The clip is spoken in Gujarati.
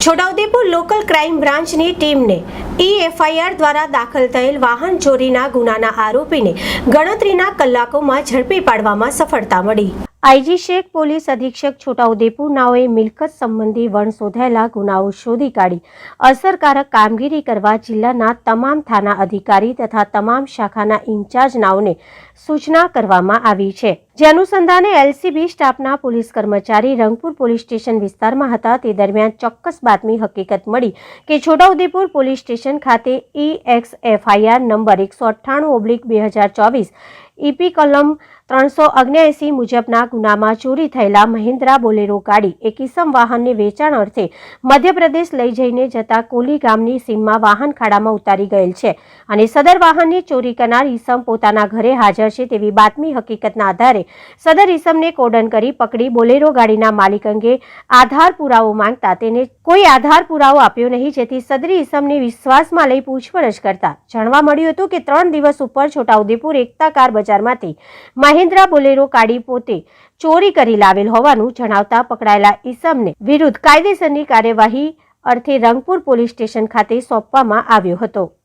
છોટાઉદેપુર લોકલ ક્રાઇમ બ્રાન્ચની ટીમને ઈ એફઆઈઆર દ્વારા દાખલ થયેલ વાહન ચોરીના ગુનાના આરોપીને ગણતરીના કલાકોમાં ઝડપી પાડવામાં સફળતા મળી. આઈજી શેખ પોલીસ અધિક્ષક છોટાઉદેપુર નાઓએ મિલકત સંબંધી વણ શોધાયેલા ગુનાઓ શોધી કાઢી. અસરકારક કામગીરી કરવા જિલ્લાના તમામ થાના અધિકારી તથા તમામ શાખાના ઇન્ચાર્જ નાઓને સૂચના કરવામાં આવી છે. જે અનુસંધાને એલસીબી સ્ટાફના પોલીસ કર્મચારી રંગપુર પોલીસ સ્ટેશન વિસ્તારમાં હતા. તે દરમિયાન ચોક્કસ બાતમી હકીકત મળી કે છોટાઉદેપુર પોલીસ સ્ટેશન ખાતે ઈ એક્સ એફઆઈઆર નંબર એકસો અઠ્ઠાણું ઓબ્લિક બે હજાર ચોવીસ ઈપી કલમ ત્રણસો અગ્યાએંસી મુજબના ગુનામાં ચોરી થયેલા મહિન્દ્રા બોલેરો ગાડી એક ઇસમ વાહનને વેચાણ અર્થે મધ્યપ્રદેશ લઈ જઈને જતા કોલી ગામની સીમમાં વાહન ખાડામાં ઉતારી ગયેલ છે અને સદર વાહનની ચોરી કરનાર ઈસમ પોતાના ઘરે હાજર છે તેવી બાતમી હકીકતના આધારે સદર ઈસમને કોડન કરી પકડી બોલેરો ગાડીના માલિક અંગે આધાર પુરાવો માંગતા તેને કોઈ આધાર પુરાવો આપ્યો નહીં, જેથી સદરી ઈસમને વિશ્વાસમાં લઈ પૂછપરછ કરતા. જાણવા મળ્યું હતું કે ત્રણ દિવસ ઉપર છોટાઉદેપુર એકતા કાર બજારમાંથી મહિન્દ્રા બોલેરો કાઢી પોતે ચોરી કરી લાવેલ હોવાનું જણાવતા પકડાયેલા ઈસમને વિરુદ્ધ કાયદેસરની કાર્યવાહી અર્થે રંગપુર પોલીસ સ્ટેશન ખાતે સોંપવામાં આવ્યો હતો.